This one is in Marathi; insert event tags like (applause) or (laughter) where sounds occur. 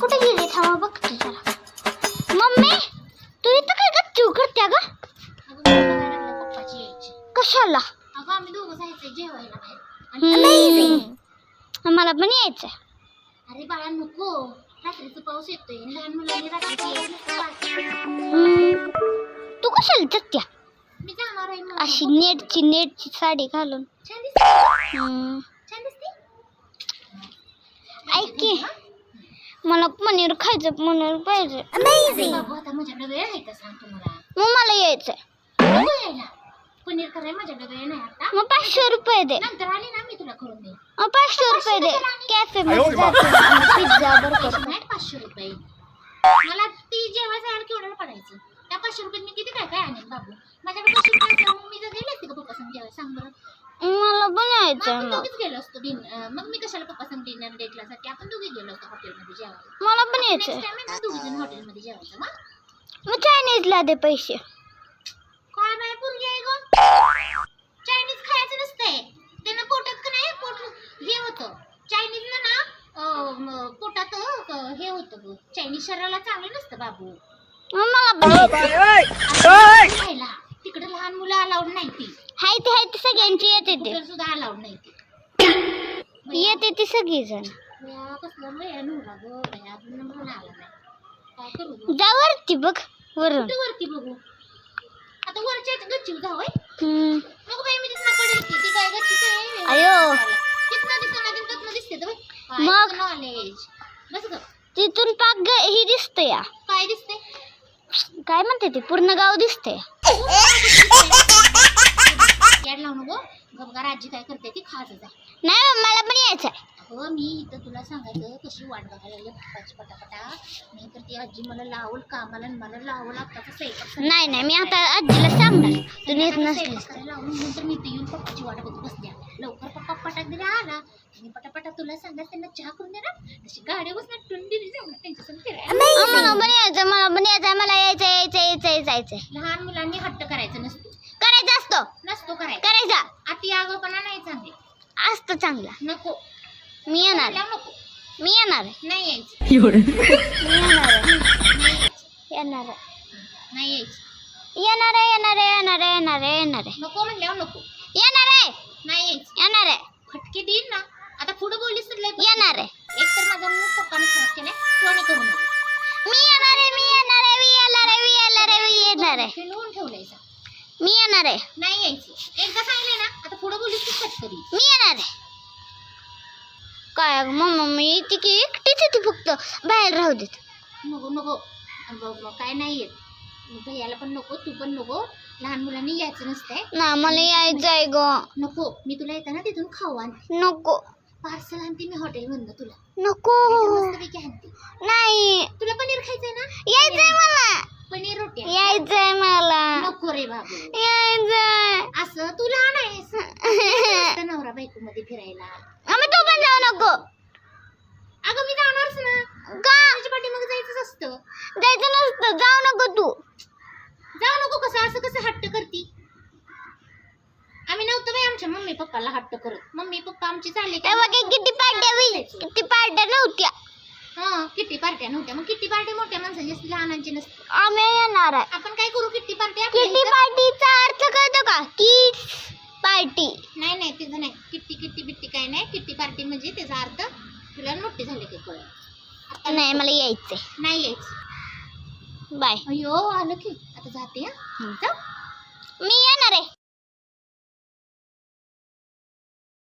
कुठे गेली थांबा बघते जरा. मम्मी तू इथं काय गच्चू करते ग? पप्पाची यायची कशाला? अगं आम्ही दोघं जायचंय जेवायला बाहेर. हम्म. मला पण यायचं अरे बाळा नको. रात्रीचा पाऊस येतोय. लहान मुलांनी रात्रीची यायचं नसतं बाळा. हम्म. तू कशाला जगत्या मी जाणार आहे मग. अशी नेटची नेटची साडी घालून. छान दिसते. हम्म. छान दिसते. ऐक की. मला पनीर खायचं पनीर पाहिजे. अरे बाबू आता माझ्याकडे वेळ आहे का सांग तुम्हाला? मग मला यायचंय. नको यायला पनीर करायला माझ्याकडे वेळ नाही आता. मग पाचशे रुपये दे. नंतर आली ना मी तुला करून देईन. मग पाचशे रुपये दे. कॅफे मध्ये पिझ्झा बर्गर नाही पाचशे रुपये. मला ती जेव्हा जायला केवढ्याला पडायचं. त्या पाचशे रुपयात मी किती काय काय आणेन बाबू? माझ्याकडे पाचशे रुपये असल्यावर मग मी जर गेले असते का पप्पा संग जेवायला सांग बरं. मला पण आपण मग गेलो असतो डिनर मग मी कशाला पप्पा संग डिनर डेटला साठी आपण दोघी गेलो असतो हॉटेलमध्ये जेवायला. मला पण नेक्स्ट यायचंय. टाइम आहे ना दोघी जण हॉटेलमध्ये जेवायचं मग? मग चायनीजला दे पैसे. काय बाय पोरगी आहे गं? चायनीज खायचं नसतंय त्यानं पोटात का नाही? पोट हे होतं. चायनीज ना अं, म, पोटात अं, हे होतं गं. चायनीज शरीराला चांगलं नसतं बाबू. मग मला पण यायचंय खायला तिकडे लहान मुलं अलाउड नाही ती हाय ते हाय ते सगळ्यांची येते ते. कुठं सुद्धा अलाउड नाही ती. (coughs) येते ती सगळी जण बया, कसला वेळ नव्हता गं बया, अजून नंबर आला नाही. काय करू गं? जा वरती बघ वरून. कुठं वरती बघू? आता वरच्या गच्चीवर जाऊ होय? हम्म. नको बाई मी तिथनं पडेल की ती काय गच्चीच आहे? अयो. तिथनं दिसतं ना तिथनं दिसते तर बाई. मग? बस ग. तिथून पाक ग- ही दिसते या. काय दिसते? काय म्हणते ते? पूर्ण गाव दिसते. याड लावू नको. राजी काय करते ती खायचं जा. नाही मला पण यायचंय. हो मी इथं तुला सांगायचं कशी वाट बघायला लागली पटापटा नाही तर ती आजी मला लावल कामाला आणि मला लावल आत्ताचा स्वयंपाक नाही नाही मी आता आजीला सांगणार. तू नेत संध्याकाळचा नसतेस स्वयंपाक करायला लावून नंतर मी इथे येऊन पप्पाची वाट बघत बसल्या लवकर पप्पा पटाक दिला आला. मी पटापटा तुला सांगा त्यांना चहा करून देणार. तशी गाडी बसणार टुंडी जाऊन त्यांच्यासोबत फिरायला. मला पण यायचं मला पण यायचंय मला यायचं यायचं यायचं यायचंय. लहान मुलांनी हट्ट करायचं नसतो करायचं असतो नसतो करायचा करायचा अति आगोपणा नाही चांगले असतो चांगला नको मी येणार नको मी येणार आहे. नाही यायचं मी येणार आहे. येणार आहे. नाही यायचं येणार आहे येणार आहे येणार आहे येणार आहे येणार आहे नको म्हणल्यावर नको येणार आहे नाही यायचं येणार आहे फटके देईन ना आता पुढे बोललीस तर लय येणार आहे एक तर माझा मूळ पप्पाने खराब केलाय कोणी करू नको मी येणार आहे मी येणार आहे मी येणार आहे मी येणार आहे मी येणार आहे फिरवून ठेवलंय सा. मी येणार आहे नाही यायचं एकदा सांगितले ना आता पुढे बोललीस तर फटकरी मी येणार आहे काय मम्मा मी ती की एकटीच येते फक्त. बाहेर राहू देत. नको नको. मग काय नाही येत. भैयाला पण नको तू पण नको. लहान मुलांनी यायचं नसतंय. ना मला यायचं आहे ग. नको मी तुला येताना तिथून खाऊ आणते. नको. पार्सल आणते मी हॉटेल मधनं तुला. नको. मस्तपैकी आणते. नाही. तुला पनीर खायचंय ना? यायचंय मला. पनीर रोटी आण. यायचंय मला. नको रे बाबू. यायचंय. असं तू लहान आहेस. (laughs) मस्त नवरा बायको मध्ये फिरायला. पण जाऊ नको. अगं मी जाणारच ना. का? पाठीमागे जायचंच असतं. जायचं नसतं. जाऊ नको तू. जाऊ नको कसं? असं कसं हट्ट करती? आम्ही नव्हतं बाई आमच्या मम्मी पप्पाला हट्ट करत. मम्मी पप्पा आमची चालले की तेव्हा किती पार्ट्या किती पार्ट्या नव्हत्या? हा किट्टी पार्ट्या नव्हत्या? मग किट्टी पार्टी मोठ्या माणसाची असते लहानांची नसते आम्ही येणार आहे. आपण काय करू? किट्टी पार्टी किटी पार्टीचा अर्थ कळतो का? Kids party? नाही नाही तिचं नाही. किट्टी पार्टी म्हणजे त्याचा अर्थ तुला मोठी झाले की कळ आता नाही मला यायचंय. नाही यायचं. बाय. अयो आलं की. आता जाते हा. जाऊ. मी येणार आहे.